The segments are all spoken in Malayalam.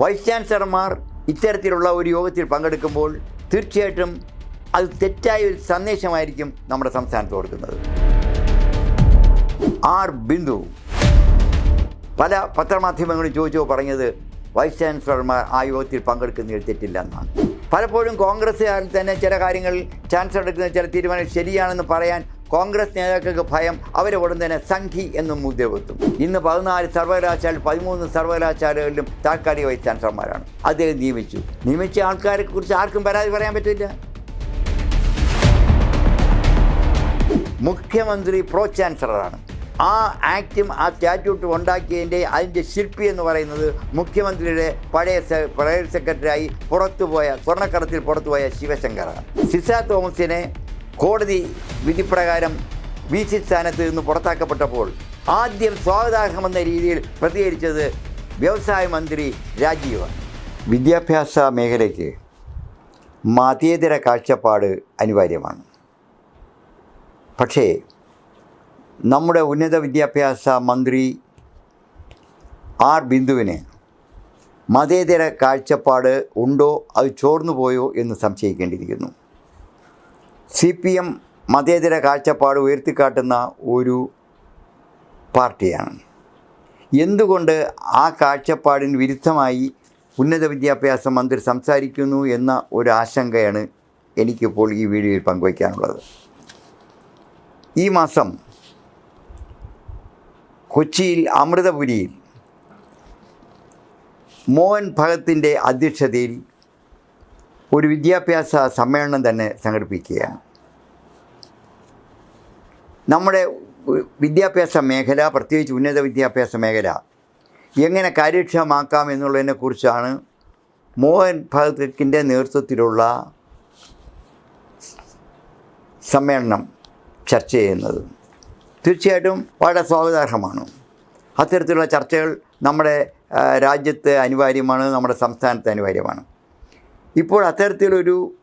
വൈസ് ചാൻസലർമാർ ഇത്തരത്തിലുള്ള ഒരു യോഗത്തിൽ പങ്കെടുക്കുമ്പോൾ തീർച്ചയായിട്ടും അത് തെറ്റായ ഒരു സന്ദേശമായിരിക്കും നമ്മുടെ സംസ്ഥാനത്ത് കൊടുക്കുന്നത്. ആർ ബിന്ദു. പല പത്രമാധ്യമങ്ങളും ചോദിച്ചോ പറഞ്ഞത് വൈസ് ചാൻസലർമാർ ആ യോഗത്തിൽ പങ്കെടുക്കുന്നതിൽ തെറ്റില്ല എന്നാണ് പലപ്പോഴും കോൺഗ്രസ്സുകാരിൽ തന്നെ ചില കാര്യങ്ങൾ ചാൻസലർ എടുക്കുന്ന ചില തീരുമാനങ്ങൾ ശരിയാണെന്ന് പറയാൻ കോൺഗ്രസ് നേതാക്കൾക്ക് ഭയം അവരെ ഉടൻ തന്നെ സംഘി എന്നും മുദ്രവെത്തും ഇന്ന് പതിനാല് സർവകലാശാല പതിമൂന്ന് സർവകലാശാലകളിലും താൽക്കാലിക വൈസ് ചാൻസലർമാരാണ് അദ്ദേഹം നിയമിച്ചു. നിയമിച്ച ആൾക്കാരെ കുറിച്ച് ആർക്കും പരാതി പറയാൻ പറ്റില്ല. മുഖ്യമന്ത്രി പ്രോ ചാൻസലറാണ് ആ ആക്റ്റും ആ സ്റ്റാറ്റ്യൂട്ടും ഉണ്ടാക്കിയതിന്റെ അതിന്റെ ശില്പി എന്ന് പറയുന്നത് മുഖ്യമന്ത്രിയുടെ പഴയ പ്രൈവറ്റ് സെക്രട്ടറിയായി പുറത്തുപോയ സ്വർണക്കടത്തിൽ പുറത്തുപോയ ശിവശങ്കറാണ്. സിസ തോമസിനെ കോടതി വിധിപ്രകാരം വി സി സ്ഥാനത്ത് നിന്ന് പുറത്താക്കപ്പെട്ടപ്പോൾ ആദ്യം സ്വാഗതാർഹമെന്ന രീതിയിൽ പ്രതികരിച്ചത് വ്യവസായ മന്ത്രി രാജീവാണ് വിദ്യാഭ്യാസ മേഖലയ്ക്ക് മതേതര കാഴ്ചപ്പാട് അനിവാര്യമാണ്. പക്ഷേ നമ്മുടെ ഉന്നത വിദ്യാഭ്യാസ മന്ത്രി ആർ ബിന്ദുവിന് മതേതര കാഴ്ചപ്പാട് ഉണ്ടോ അത് ചോർന്നു പോയോ എന്ന് സംശയിക്കേണ്ടിയിരിക്കുന്നു. സി പി എം മതേതര കാഴ്ചപ്പാട് ഉയർത്തിക്കാട്ടുന്ന ഒരു പാർട്ടിയാണ്. എന്തുകൊണ്ട് ആ കാഴ്ചപ്പാടിന് വിരുദ്ധമായി ഉന്നത വിദ്യാഭ്യാസ മന്ത്രി സംസാരിക്കുന്നു എന്ന ഒരു ആശങ്കയാണ് എനിക്കിപ്പോൾ ഈ വീഡിയോയിൽ പങ്കുവയ്ക്കാനുള്ളത്. ഈ മാസം കൊച്ചിയിൽ അമൃതപുരിയിൽ മോഹൻ ഭഗത്തിന്റെ അധ്യക്ഷതയിൽ ഒരു വിദ്യാഭ്യാസ സമ്മേളനം തന്നെ സംഘടിപ്പിക്കുകയാണ്. നമ്മുടെ വിദ്യാഭ്യാസ മേഖല പ്രത്യേകിച്ച് ഉന്നത വിദ്യാഭ്യാസ മേഖല എങ്ങനെ കാര്യക്ഷമമാക്കാം എന്നുള്ളതിനെക്കുറിച്ചാണ് മോഹൻ ഭഗത്തിന്റെ നേതൃത്വത്തിലുള്ള സമ്മേളനം ചർച്ച ചെയ്യുന്നത്. തീർച്ചയായിട്ടും വളരെ സ്വാഗതാർഹമാണ്. അത്തരത്തിലുള്ള ചർച്ചകൾ നമ്മുടെ രാജ്യത്ത് അനിവാര്യമാണ് നമ്മുടെ സംസ്ഥാനത്ത് അനിവാര്യമാണ്. ഇപ്പോൾ അത്തരത്തിലൊരു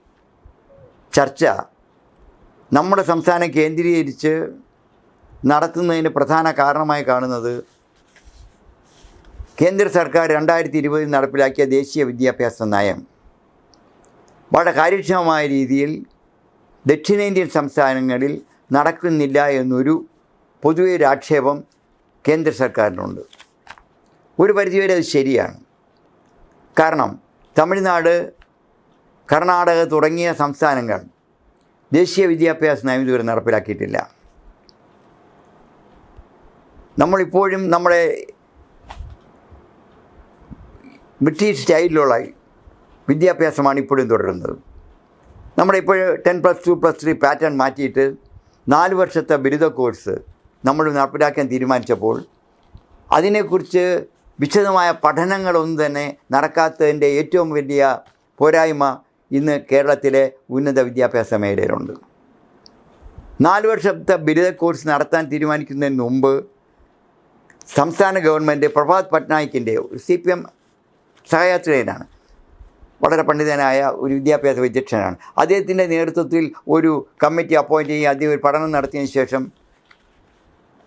ചർച്ച നമ്മുടെ സംസ്ഥാനം കേന്ദ്രീകരിച്ച് നടത്തുന്നതിന് പ്രധാന കാരണമായി കാണുന്നത് കേന്ദ്ര സർക്കാർ രണ്ടായിരത്തി ഇരുപതിൽ നടപ്പിലാക്കിയ ദേശീയ വിദ്യാഭ്യാസ നയം. വളരെ കാര്യക്ഷമമായ രീതിയിൽ ദക്ഷിണേന്ത്യൻ സംസ്ഥാനങ്ങളിൽ നടക്കുന്നില്ല എന്നൊരു പൊതുവെ ഒരു ആക്ഷേപം കേന്ദ്ര സർക്കാരിനുണ്ട്. ഒരു പരിധിവരെ അത് ശരിയാണ്. കാരണം തമിഴ്നാട് കർണാടക തുടങ്ങിയ സംസ്ഥാനങ്ങൾ ദേശീയ വിദ്യാഭ്യാസ നയം ഇതുവരെ നടപ്പിലാക്കിയിട്ടില്ല. നമ്മളിപ്പോഴും നമ്മുടെ ബ്രിട്ടീഷ് സ്റ്റൈലിലുള്ള വിദ്യാഭ്യാസമാണ് ഇപ്പോഴും തുടരുന്നത്. നമ്മുടെ ഇപ്പോൾ ten plus two plus three pattern മാറ്റിയിട്ട് നാല് വർഷത്തെ ബിരുദ കോഴ്സ് നമ്മൾ നടപ്പിലാക്കാൻ തീരുമാനിച്ചപ്പോൾ അതിനെക്കുറിച്ച് വിശദമായ പഠനങ്ങളൊന്നും തന്നെ നടക്കാത്തതിന്റെ ഏറ്റവും വലിയ പോരായ്മ ഇന്ന് കേരളത്തിലെ ഉന്നത വിദ്യാഭ്യാസ മേഖലയിലുണ്ട്. നാല് വർഷത്തെ ബിരുദ കോഴ്സ് നടത്താൻ തീരുമാനിക്കുന്നതിന് മുമ്പ് സംസ്ഥാന ഗവൺമെന്റ് പ്രഭാത് പട്നായിക്കിന്റെ സി പി എം സഹയാത്രികനാണ്. വളരെ പണ്ഡിതനായ ഒരു വിദ്യാഭ്യാസ വിദഗ്ധനാണ്. അദ്ദേഹത്തിന്റെ നേതൃത്വത്തിൽ ഒരു കമ്മിറ്റി അപ്പോയിന്റ് ചെയ്യും അദ്ദേഹം ഒരു പഠനം നടത്തിയതിന് ശേഷം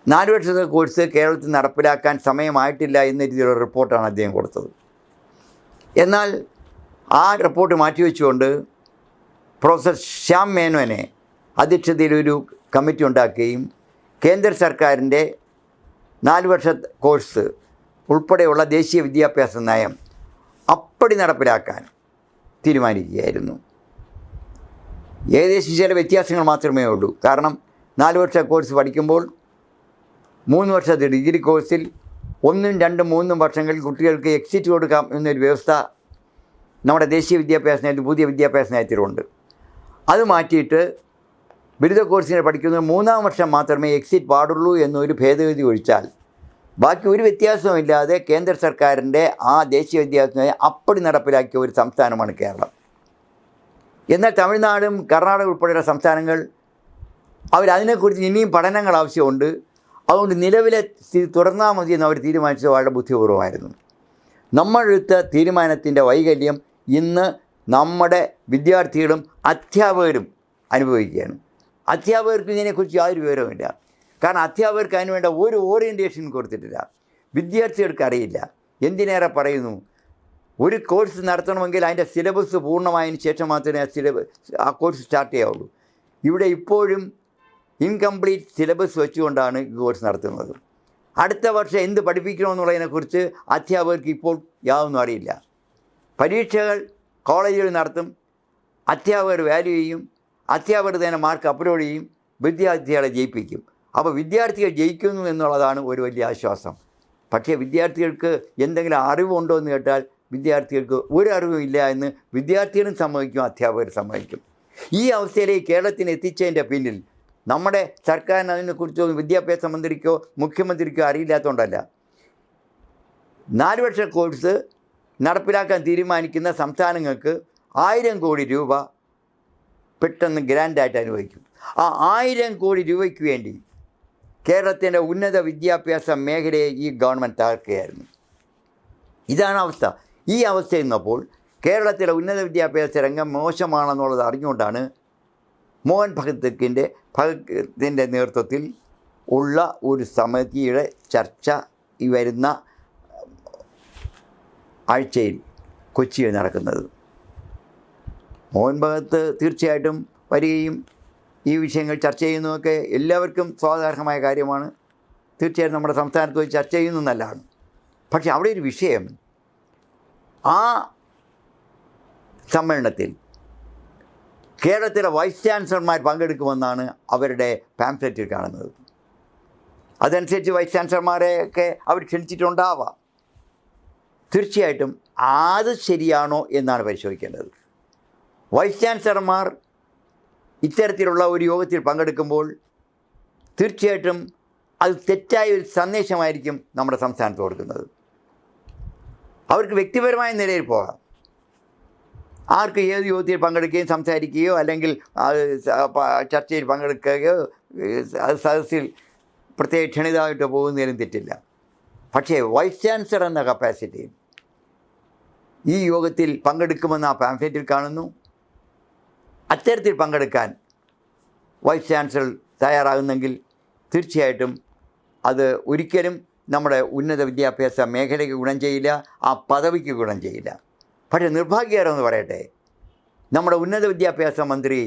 നാല് വർഷത്തെ കോഴ്സ് കേരളത്തിൽ നടപ്പിലാക്കാൻ സമയമായിട്ടില്ല എന്ന രീതിയിലുള്ള റിപ്പോർട്ടാണ് അദ്ദേഹം കൊടുത്തത്. എന്നാൽ ആ റിപ്പോർട്ട് മാറ്റിവെച്ചുകൊണ്ട് പ്രൊഫസർ ശ്യാം മേനോനെ അധ്യക്ഷതയിലൊരു കമ്മിറ്റി ഉണ്ടാക്കുകയും കേന്ദ്ര സർക്കാരിന്റെ നാല് വർഷ കോഴ്സ് ഉൾപ്പെടെയുള്ള ദേശീയ വിദ്യാഭ്യാസ നയം അപ്പടി നടപ്പിലാക്കാൻ തീരുമാനിക്കുകയായിരുന്നു. ഏകദേശം ചില വ്യത്യാസങ്ങൾ മാത്രമേ ഉള്ളൂ. കാരണം നാല് വർഷ കോഴ്സ് പഠിക്കുമ്പോൾ മൂന്ന് വർഷത്തെ ഡിഗ്രി കോഴ്സിൽ ഒന്നും രണ്ടും മൂന്നും വർഷങ്ങളിൽ കുട്ടികൾക്ക് എക്സിറ്റ് കൊടുക്കാം എന്നൊരു വ്യവസ്ഥ നമ്മുടെ ദേശീയ വിദ്യാഭ്യാസ നയത്തിൽ പുതിയ വിദ്യാഭ്യാസ നയത്തിലുണ്ട് അത് മാറ്റിയിട്ട് ബിരുദ കോഴ്സിനെ പഠിക്കുന്ന മൂന്നാം വർഷം മാത്രമേ എക്സിറ്റ് പാടുള്ളൂ എന്നൊരു ഭേദഗതി ഒഴിച്ചാൽ ബാക്കി ഒരു വ്യത്യാസവുമില്ലാതെ കേന്ദ്ര സർക്കാരിന്റെ ആ ദേശീയ വിദ്യാഭ്യാസ അപ്പടി നടപ്പിലാക്കിയ ഒരു സംസ്ഥാനമാണ് കേരളം. എന്നാൽ തമിഴ്നാടും കർണാടക ഉൾപ്പെടെയുള്ള സംസ്ഥാനങ്ങൾ അവരതിനെക്കുറിച്ച് ഇനിയും പഠനങ്ങൾ ആവശ്യമുണ്ട്. അതുകൊണ്ട് നിലവിലെ സ്ഥിതി തുടർന്നാൽ എന്ന് അവർ തീരുമാനിച്ചത് വളരെ ബുദ്ധിപൂർവമായിരുന്നു നമ്മളെടുത്ത തീരുമാനത്തിന്റെ വൈകല്യം ഇന്ന് നമ്മുടെ വിദ്യാർത്ഥികളും അധ്യാപകരും അനുഭവിക്കുകയാണ്. അധ്യാപകർക്ക് ഇതിനെക്കുറിച്ച് യാതൊരു വിവരവുമില്ല. കാരണം അധ്യാപകർക്ക് അതിന് വേണ്ട ഒരു ഓറിയന്റേഷൻ കൊടുത്തിട്ടില്ല. വിദ്യാർത്ഥികൾക്ക് അറിയില്ല. എന്തിനേറെ പറയുന്നു? ഒരു കോഴ്സ് നടത്തണമെങ്കിൽ അതിന്റെ സിലബസ് പൂർണമായതിന് ശേഷം മാത്രമേ ആ സിലബസ് ആ കോഴ്സ് സ്റ്റാർട്ട് ചെയ്യാവുള്ളൂ. ഇവിടെ ഇപ്പോഴും ഇൻകംപ്ലീറ്റ് സിലബസ് വെച്ചുകൊണ്ടാണ് ഈ കോഴ്സ് നടത്തുന്നത്. അടുത്ത വർഷം എന്ത് പഠിപ്പിക്കണമെന്നുള്ളതിനെക്കുറിച്ച് അധ്യാപകർക്ക് ഇപ്പോൾ യാതൊന്നും അറിയില്ല. പരീക്ഷകൾ കോളേജിൽ നടത്തും. അധ്യാപകർ വാല്യൂ ചെയ്യും. അധ്യാപകർ തന്നെ മാർക്ക് അപ്ലോഡ് ചെയ്യും. വിദ്യാർത്ഥികളെ ജയിപ്പിക്കും. അപ്പോൾ വിദ്യാർത്ഥികൾ ജയിക്കുന്നു എന്നുള്ളതാണ് ഒരു വലിയ ആശ്വാസം. പക്ഷേ വിദ്യാർത്ഥികൾക്ക് എന്തെങ്കിലും അറിവുണ്ടോ എന്ന് കേട്ടാൽ വിദ്യാർത്ഥികൾക്ക് ഒരു അറിവും ഇല്ല എന്ന് വിദ്യാർത്ഥികളും സമ്മതിക്കും അധ്യാപകർ സമ്മതിക്കും. ഈ അവസ്ഥയിലേക്ക് കേരളത്തിന് എത്തിച്ചതിന്റെ പിന്നിൽ നമ്മുടെ സർക്കാരിന് അതിനെക്കുറിച്ചോ വിദ്യാഭ്യാസ മന്ത്രിക്കോ മുഖ്യമന്ത്രിക്കോ അറിയില്ലാത്തതുകൊണ്ടല്ല. നാല് വർഷ കോഴ്സ് നടപ്പിലാക്കാൻ തീരുമാനിക്കുന്ന സംസ്ഥാനങ്ങൾക്ക് ആയിരം കോടി രൂപ പെട്ടെന്ന് ഗ്രാൻഡായിട്ട് അനുവദിക്കും. ആ ആയിരം കോടി രൂപയ്ക്ക് വേണ്ടി കേരളത്തിന്റെ ഉന്നത വിദ്യാഭ്യാസ മേഖലയെ ഈ ഗവൺമെന്റ് തകർക്കുകയായിരുന്നു. ഇതാണ് അവസ്ഥ. ഈ അവസ്ഥ ഇന്നപ്പോൾ കേരളത്തിലെ ഉന്നത വിദ്യാഭ്യാസ രംഗം മോശമാണെന്നുള്ളത് അറിഞ്ഞുകൊണ്ടാണ് മോഹൻ ഭഗത്തിന്റെ ഭഗത്തിന്റെ നേതൃത്വത്തിൽ ഉള്ള ഒരു സമിതിയുടെ ചർച്ച ഈ വരുന്ന ആഴ്ചയിൽ കൊച്ചിയിൽ നടക്കുന്നത്. മോഹൻ ഭഗത്ത് തീർച്ചയായിട്ടും വരികയും ഈ വിഷയങ്ങൾ ചർച്ച ചെയ്യുന്നതൊക്കെ എല്ലാവർക്കും സ്വാഗതാർഹമായ കാര്യമാണ്. തീർച്ചയായിട്ടും നമ്മുടെ സംസ്ഥാനത്ത് പോയി ചർച്ച ചെയ്യുന്നു നല്ലതാണ്. പക്ഷേ അവിടെ ഒരു വിഷയം ആ സമ്മേളനത്തിൽ കേരളത്തിലെ വൈസ് ചാൻസലർമാർ പങ്കെടുക്കുമെന്നാണ് അവരുടെ പാംഫ്ലെറ്റിൽ കാണുന്നത്. അതനുസരിച്ച് വൈസ് ചാൻസലർമാരെയൊക്കെ അവർ ക്ഷണിച്ചിട്ടുണ്ടാവാം. തീർച്ചയായിട്ടും അത് ശരിയാണോ എന്നാണ് പരിശോധിക്കേണ്ടത്. വൈസ് ചാൻസലർമാർ ഇത്തരത്തിലുള്ള ഒരു യോഗത്തിൽ പങ്കെടുക്കുമ്പോൾ തീർച്ചയായിട്ടും അത് തെറ്റായ ഒരു സന്ദേശമായിരിക്കും നമ്മുടെ സംസ്ഥാനത്ത് കൊടുക്കുന്നത്. അവർക്ക് വ്യക്തിപരമായ നിലയിൽ പോകാം. ആർക്ക് ഏത് യോഗത്തിൽ പങ്കെടുക്കുകയും സംസാരിക്കുകയോ അല്ലെങ്കിൽ ചർച്ചയിൽ പങ്കെടുക്കുകയോ അത് സദസ്സിൽ പ്രത്യേക ക്ഷണിതമായിട്ട് പോകുന്നതിലും തെറ്റില്ല. പക്ഷേ വൈസ് ചാൻസലർ എന്ന കപ്പാസിറ്റിയിൽ ഈ യോഗത്തിൽ പങ്കെടുക്കുമെന്ന് ആ പാംഫ്ലെറ്റിൽ കാണുന്നു. അത്തരത്തിൽ പങ്കെടുക്കാൻ വൈസ് ചാൻസലർ തയ്യാറാകുന്നെങ്കിൽ തീർച്ചയായിട്ടും അത് ഒരിക്കലും നമ്മുടെ ഉന്നത വിദ്യാഭ്യാസ മേഖലയ്ക്ക് ഗുണം ചെയ്യില്ല ആ പദവിക്ക് ഗുണം ചെയ്യില്ല. പക്ഷേ നിർഭാഗ്യകരമെന്ന് പറയട്ടെ നമ്മുടെ ഉന്നത വിദ്യാഭ്യാസ മന്ത്രി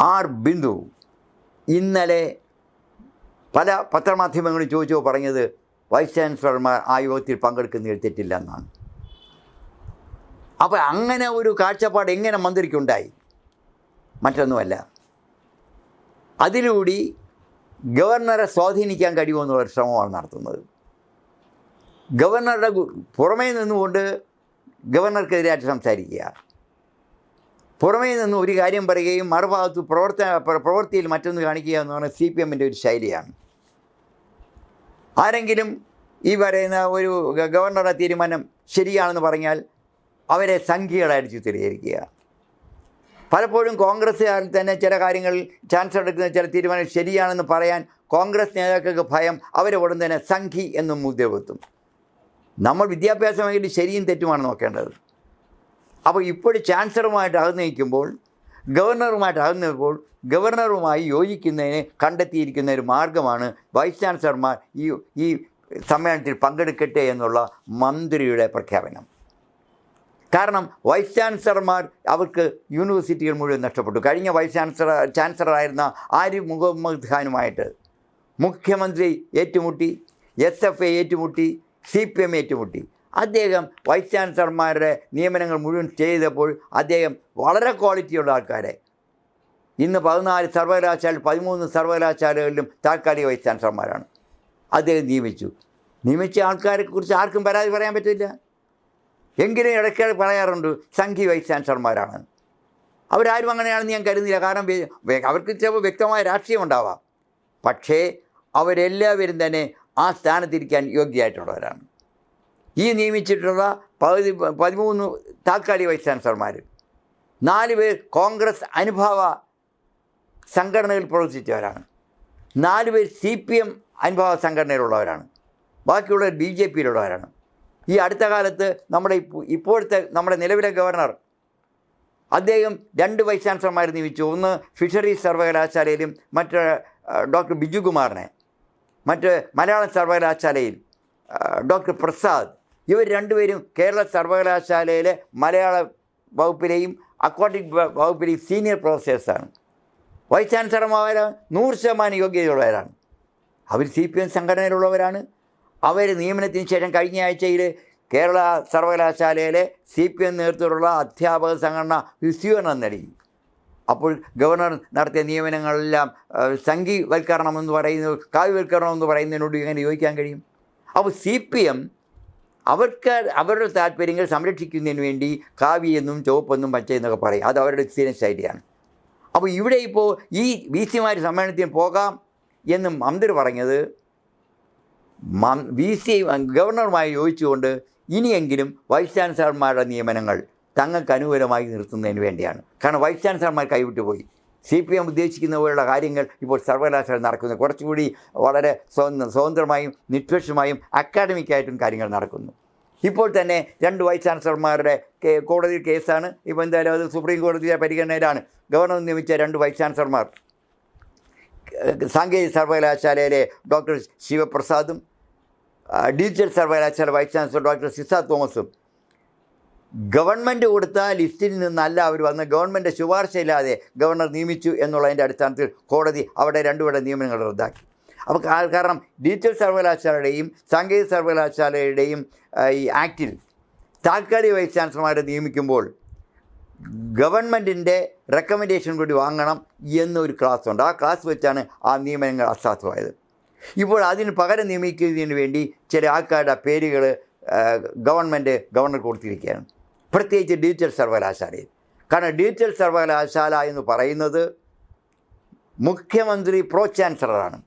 ആർ ബിന്ദു ഇന്നലെ പല പത്രമാധ്യമങ്ങളും ചോദിച്ചോ പറഞ്ഞത് വൈസ് ചാൻസലർമാർ ആ യോഗത്തിൽ പങ്കെടുക്കുന്നതിൽ തെറ്റില്ല എന്നാണ്. അപ്പോൾ അങ്ങനെ ഒരു കാഴ്ചപ്പാട് എങ്ങനെ മന്ത്രിക്കുണ്ടായി? മറ്റൊന്നുമല്ല. അതിലൂടി ഗവർണറെ സ്വാധീനിക്കാൻ കഴിയുമെന്നുള്ളൊരു ശ്രമമാണ് നടത്തുന്നത്. ഗവർണറുടെ പുറമേ നിന്നുകൊണ്ട് ഗവർണർക്കെതിരായിട്ട് സംസാരിക്കുക. പുറമേ നിന്ന് ഒരു കാര്യം പറയുകയും മറുഭാഗത്ത് പ്രവർത്തന പ്ര- പ്രവൃത്തിയിൽ മറ്റൊന്ന് കാണിക്കുക എന്ന് പറയുന്നത് സി പി എമ്മിന്റെ ഒരു ശൈലിയാണ്. ആരെങ്കിലും ഈ പറയുന്ന ഒരു ഗവർണറുടെ തീരുമാനം ശരിയാണെന്ന് പറഞ്ഞാൽ അവരെ സംഖ്യകളായിട്ട് ചിത്രീകരിക്കുക. പലപ്പോഴും കോൺഗ്രസ്സുകാരിൽ തന്നെ ചില കാര്യങ്ങൾ ചാൻസ് എടുക്കുന്ന ചില തീരുമാനം ശരിയാണെന്ന് പറയാൻ കോൺഗ്രസ് നേതാക്കൾക്ക് ഭയം അവരെ ഉടൻ തന്നെ സംഘി എന്നും മുദ്രവെത്തും നമ്മൾ വിദ്യാഭ്യാസ മേഖലയിൽ ശരിയും തെറ്റുമാണ് നോക്കേണ്ടത്. അപ്പോൾ ഇപ്പോൾ ചാൻസലറുമായിട്ട് അത് ഗവർണറുമായിട്ട് അകന്നപ്പോൾ ഗവർണറുമായി യോജിക്കുന്നതിന് കണ്ടെത്തിയിരിക്കുന്ന ഒരു മാർഗമാണ് വൈസ് ചാൻസലർമാർ ഈ ഈ സമ്മേളനത്തിൽ പങ്കെടുക്കട്ടെ എന്നുള്ള മന്ത്രിയുടെ പ്രഖ്യാപനം. കാരണം വൈസ് ചാൻസലർമാർ അവർക്ക് യൂണിവേഴ്സിറ്റികൾ മുഴുവൻ നഷ്ടപ്പെട്ടു. കഴിഞ്ഞ വൈസ് ചാൻസലർ ചാൻസലറായിരുന്ന ആരിഫ് മുഹമ്മദ് ഖാനുമായിട്ട് മുഖ്യമന്ത്രി ഏറ്റുമുട്ടി എസ് എഫ് ഐ ഏറ്റുമുട്ടി സി പി എം ഏറ്റുമുട്ടി. അദ്ദേഹം വൈസ് ചാൻസലർമാരുടെ നിയമനങ്ങൾ മുഴുവൻ ചെയ്തപ്പോൾ അദ്ദേഹം വളരെ ക്വാളിറ്റിയുള്ള ആൾക്കാരെ. ഇന്ന് പതിനാല് സർവകലാശാല പതിമൂന്ന് സർവകലാശാലകളിലും താൽക്കാലിക വൈസ് ചാൻസലർമാരാണ്. അദ്ദേഹം നിയമിച്ചു. നിയമിച്ച ആൾക്കാരെ കുറിച്ച് ആർക്കും പരാതി പറയാൻ പറ്റില്ല. എങ്കിലും ഇടയ്ക്കിടെ പറയാറുണ്ട് സംഘി വൈസ് ചാൻസലർമാരാണ്. അവരാരും അങ്ങനെയാണെന്ന് ഞാൻ കരുതുന്നില്ല കാരണം അവർക്ക് ചിലപ്പോൾ വ്യക്തമായ രാഷ്ട്രീയം ഉണ്ടാവാം. പക്ഷേ അവരെല്ലാവരും തന്നെ ആ സ്ഥാനത്തിരിക്കാൻ യോഗ്യമായിട്ടുള്ളവരാണ് ഈ നിയമിച്ചിട്ടുള്ള പകുതി പതിമൂന്ന് താൽക്കാലിക വൈസ് ചാൻസലർമാർ നാല് പേർ കോൺഗ്രസ് അനുഭാവ സംഘടനയിൽ പ്രവർത്തിച്ചവരാണ്. നാല് പേർ സി പി എം അനുഭാവ സംഘടനയിലുള്ളവരാണ്. ബാക്കിയുള്ളവർ ബി ജെ പിയിലുള്ളവരാണ്. ഈ അടുത്ത കാലത്ത് നമ്മുടെ ഇപ്പോഴത്തെ നമ്മുടെ നിലവിലെ ഗവർണർ അദ്ദേഹം രണ്ട് വൈസ് ചാൻസലർമാർ നിയമിച്ചു. ഒന്ന് ഫിഷറീസ് സർവകലാശാലയിലും മറ്റ് ഡോക്ടർ ബിജുകുമാറിനെ മറ്റ് മലയാളം സർവകലാശാലയിൽ ഡോക്ടർ പ്രസാദ് ഇവർ രണ്ടുപേരും കേരള സർവകലാശാലയിലെ മലയാള വകുപ്പിലെയും അക്കൗണ്ടിംഗ് വകുപ്പിലെയും സീനിയർ പ്രൊഫസേഴ്സാണ് വൈസ് ചാൻസലർമാർ നൂറ് ശതമാനം യോഗ്യതയുള്ളവരാണ്. അവർ സി പി എം സംഘടനയിലുള്ളവരാണ്. അവർ നിയമനത്തിന് ശേഷം കഴിഞ്ഞ ആഴ്ചയിൽ കേരള സർവകലാശാലയിലെ സി പി എം നേതൃത്വത്തിലുള്ള അധ്യാപക സംഘടന വിസ്തീർണം നൽകി അപ്പോൾ ഗവർണർ നടത്തിയ നിയമനങ്ങളെല്ലാം സംഘീവൽക്കരണം എന്ന് പറയുന്നത് കാവ്യവൽക്കരണം എന്ന് പറയുന്നതിനോട് എങ്ങനെ യോജിക്കാൻ കഴിയും? അപ്പോൾ സി പി എം അവർക്ക് അവരുടെ താല്പര്യങ്ങൾ സംരക്ഷിക്കുന്നതിന് വേണ്ടി കാവ്യെന്നും ചുവപ്പെന്നും പച്ചയെന്നൊക്കെ പറയും. അത് അവരുടെ എക്സ്പീരിയൻസ് ശൈലിയാണ് അപ്പോൾ ഇവിടെ ഇപ്പോൾ ഈ വി സിമാർ സമ്മേളനത്തിന് പോകാം എന്ന് മന്ത്രി പറഞ്ഞത് വി സി ഗവർണറുമായി യോജിച്ചുകൊണ്ട് ഇനിയെങ്കിലും വൈസ് ചാൻസലർമാരുടെ നിയമനങ്ങൾ തങ്ങൾക്ക് അനുകൂലമായി നിർത്തുന്നതിന് വേണ്ടിയാണ്. കാരണം വൈസ് ചാൻസലർമാർ കൈവിട്ടു പോയി സി പി എം ഉദ്ദേശിക്കുന്ന പോലുള്ള കാര്യങ്ങൾ ഇപ്പോൾ സർവകലാശാല നടക്കുന്നു. കുറച്ചുകൂടി വളരെ സ്വതന്ത്ര സ്വതന്ത്രമായും നിഷ്പക്ഷമായും അക്കാഡമിക്കായിട്ടും കാര്യങ്ങൾ നടക്കുന്നു. ഇപ്പോൾ തന്നെ രണ്ട് വൈസ് ചാൻസലർമാരുടെ കോടതി കേസാണ്. ഇപ്പോൾ എന്തായാലും അത് സുപ്രീം കോടതിയുടെ പരിഗണനയിലാണ്. ഗവർണർ നിയമിച്ച രണ്ട് വൈസ് ചാൻസലർമാർ. സാങ്കേതിക സർവകലാശാലയിലെ ഡോക്ടർ ശിവപ്രസാദും ഡിജിറ്റൽ സർവകലാശാല വൈസ് ചാൻസലർ ഡോക്ടർ സിസാ തോമസും. ഗവൺമെന്റ് കൊടുത്ത ലിസ്റ്റിൽ നിന്നല്ല അവർ വന്ന് ഗവൺമെന്റ് ശുപാർശയില്ലാതെ ഗവർണർ നിയമിച്ചു എന്നുള്ളതിന്റെ അടിസ്ഥാനത്തിൽ കോടതി അവിടെ രണ്ടുപേരുടെ നിയമനങ്ങൾ റദ്ദാക്കി. അപ്പോൾ കാരണം ഡിജിറ്റൽ സർവകലാശാലയുടെയും സാങ്കേതിക സർവകലാശാലയുടെയും ഈ ആക്റ്റിൽ താൽക്കാലിക വൈസ് ചാൻസലർമാരെ നിയമിക്കുമ്പോൾ ഗവൺമെന്റിന്റെ റെക്കമെൻഡേഷൻ കൂടി വാങ്ങണം എന്നൊരു ക്ലാസ് ഉണ്ട്. ആ ക്ലാസ് വെച്ചാണ് ആ നിയമനങ്ങൾ അസാധുവായത്. ഇപ്പോൾ അതിന് പകരം നിയമിക്കുന്നതിന് വേണ്ടി ചില ആൾക്കാരുടെ പേരുകൾ ഗവൺമെന്റ് ഗവർണർ കൊടുത്തിരിക്കുകയാണ്. പ്രത്യേകിച്ച് ഡിജിറ്റൽ സർവകലാശാലയിൽ. കാരണം ഡിജിറ്റൽ സർവകലാശാല എന്ന് പറയുന്നത് മുഖ്യമന്ത്രി പ്രോ ചാൻസലറാണ്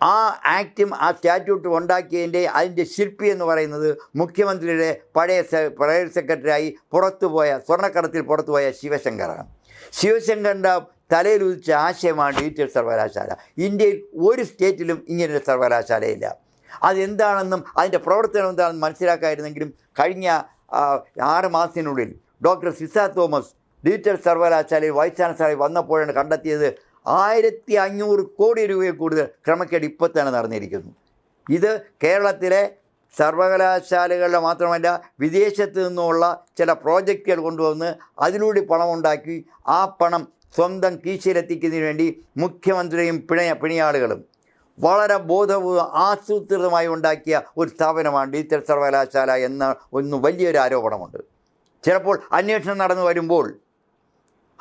ആ ആക്റ്റും ആ സ്റ്റാറ്റ്യൂട്ടും ഉണ്ടാക്കിയതിന്റെ അതിന്റെ ശില്പി എന്ന് പറയുന്നത് മുഖ്യമന്ത്രിയുടെ പഴയ പഴയ സെക്രട്ടറിയായി പുറത്തുപോയ സ്വർണക്കടത്തിൽ പുറത്തുപോയ ശിവശങ്കറാണ്. ശിവശങ്കറിന്റെ തലയിൽ ഉദിച്ച ആശയമാണ് ഡിജിറ്റൽ സർവകലാശാല. ഇന്ത്യയിൽ ഒരു സ്റ്റേറ്റിലും ഇങ്ങനൊരു സർവകലാശാലയില്ല. അതെന്താണെന്നും അതിന്റെ പ്രവർത്തനം എന്താണെന്ന് മനസ്സിലാക്കായിരുന്നെങ്കിലും കഴിഞ്ഞ ആറ് മാസത്തിനുള്ളിൽ. ഡോക്ടർ സിസ തോമസ് ഡിജിറ്റൽ സർവകലാശാലയിൽ വൈസ് ചാൻസലറായി വന്നപ്പോഴാണ് കണ്ടെത്തിയത് ആയിരത്തി അഞ്ഞൂറ് കോടി രൂപയിൽ കൂടുതൽ ക്രമക്കേട് ഇപ്പോൾ തന്നെ നടന്നിരിക്കുന്നു. ഇത് കേരളത്തിലെ സർവകലാശാലകളുടെ മാത്രമല്ല വിദേശത്ത് നിന്നുള്ള ചില പ്രോജക്റ്റുകൾ കൊണ്ടുവന്ന് അതിലൂടെ പണമുണ്ടാക്കി ആ പണം സ്വന്തം കീശയിലെത്തിക്കുന്നതിന് വേണ്ടി മുഖ്യമന്ത്രിയും പിണയ പിണിയാളുകളും വളരെ ബോധപൂർവം ആസൂത്രിതമായി ഉണ്ടാക്കിയ ഒരു സ്ഥാപനമാണ് ഡിജിറ്റൽ സർവകലാശാല എന്ന ഒന്ന് വലിയൊരു ആരോപണമുണ്ട്. ചിലപ്പോൾ അന്വേഷണം നടന്നു വരുമ്പോൾ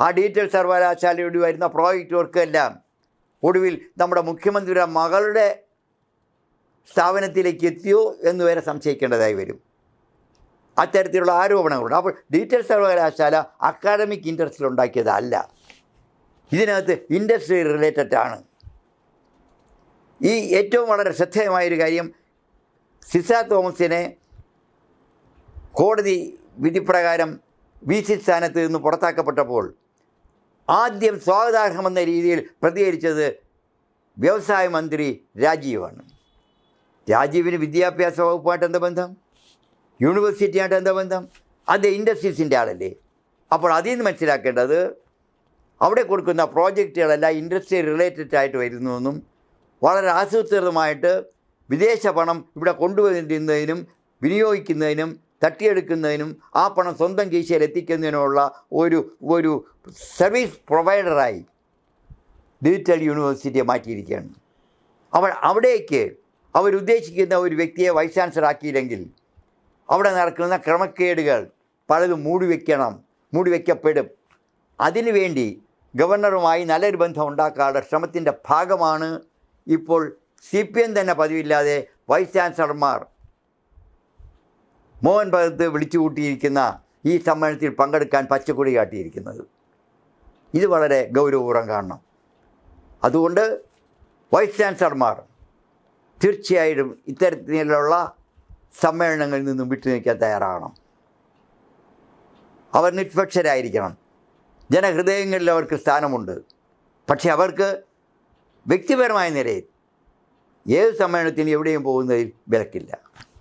ആ ഡിജിറ്റൽ സർവകലാശാലയോട് വരുന്ന പ്രോജക്റ്റ് വർക്കെല്ലാം ഒടുവിൽ നമ്മുടെ മുഖ്യമന്ത്രിയുടെ മകളുടെ സ്ഥാപനത്തിലേക്ക് എത്തിയോ എന്ന് വരെ സംശയിക്കേണ്ടതായി വരും. അത്തരത്തിലുള്ള ആരോപണങ്ങളുണ്ട്. അപ്പോൾ ഡിജിറ്റൽ സർവകലാശാല അക്കാഡമിക് ഇൻട്രസ്റ്റിൽ ഉണ്ടാക്കിയതല്ല. ഇതിനകത്ത് ഇൻഡസ്ട്രി റിലേറ്റഡ് ആണ് ഈ ഏറ്റവും വളരെ ശ്രദ്ധേയമായൊരു കാര്യം സിസ തോമസിനെ കോടതി വിധിപ്രകാരം വി സി സ്ഥാനത്ത് നിന്ന് പുറത്താക്കപ്പെട്ടപ്പോൾ ആദ്യം സ്വാഗതാർഹമെന്ന രീതിയിൽ പ്രതികരിച്ചത് വ്യവസായ മന്ത്രി രാജീവാണ്. രാജീവിന് വിദ്യാഭ്യാസ വകുപ്പുമായിട്ട് എന്താ ബന്ധം? യൂണിവേഴ്സിറ്റിയായിട്ട് എന്താ ബന്ധം? അത് ഇൻഡസ്ട്രീസിന്റെ ആളല്ലേ? അപ്പോൾ അതിൽ നിന്ന് മനസ്സിലാക്കേണ്ടത് അവിടെ കൊടുക്കുന്ന പ്രോജക്റ്റുകളെല്ലാം ഇൻഡസ്ട്രി റിലേറ്റഡ് ആയിട്ട് വരുന്നുവെന്നും വളരെ ആസൂത്രിതമായിട്ട് വിദേശ പണം ഇവിടെ കൊണ്ടുവരുന്നതിനും വിനിയോഗിക്കുന്നതിനും തട്ടിയെടുക്കുന്നതിനും ആ പണം സ്വന്തം കീശയിൽ എത്തിക്കുന്നതിനുള്ള ഒരു ഒരു സർവീസ് പ്രൊവൈഡറായി ഡിജിറ്റൽ യൂണിവേഴ്സിറ്റിയെ മാറ്റിയിരിക്കുകയാണ്. അവൾ അവിടേക്ക് അവരുദ്ദേശിക്കുന്ന ഒരു വ്യക്തിയെ വൈസ് ചാൻസലർ ആക്കിയില്ലെങ്കിൽ അവിടെ നടക്കുന്ന ക്രമക്കേടുകൾ പലതും മൂടിവെക്കണം മൂടിവെക്കപ്പെടും അതിനുവേണ്ടി ഗവർണറുമായി നല്ലൊരു ബന്ധം ഉണ്ടാക്കാനുള്ള ശ്രമത്തിന്റെ ഭാഗമാണ് ഇപ്പോൾ സി പി എം തന്നെ പതിവില്ലാതെ വൈസ് ചാൻസലർമാർ മോഹൻ ഭഗത്ത് വിളിച്ചു കൂട്ടിയിരിക്കുന്ന ഈ സമ്മേളനത്തിൽ പങ്കെടുക്കാൻ പച്ചക്കൊടി കാട്ടിയിരിക്കുന്നത്. ഇത് വളരെ ഗൗരവപൂർവം കാണണം. അതുകൊണ്ട് വൈസ് ചാൻസലർമാർ തീർച്ചയായിട്ടും ഇത്തരത്തിലുള്ള സമ്മേളനങ്ങളിൽ നിന്നും വിട്ടുനിൽക്കാൻ തയ്യാറാകണം. അവർ നിഷ്പക്ഷരായിരിക്കണം. ജനഹൃദയങ്ങളിൽ അവർക്ക് സ്ഥാനമുണ്ട്. പക്ഷേ അവർക്ക് വ്യക്തിപരമായ നിലയിൽ ഏത് സമ്മേളനത്തിന് എവിടെയും പോകുന്നതിൽ വിലക്കില്ല.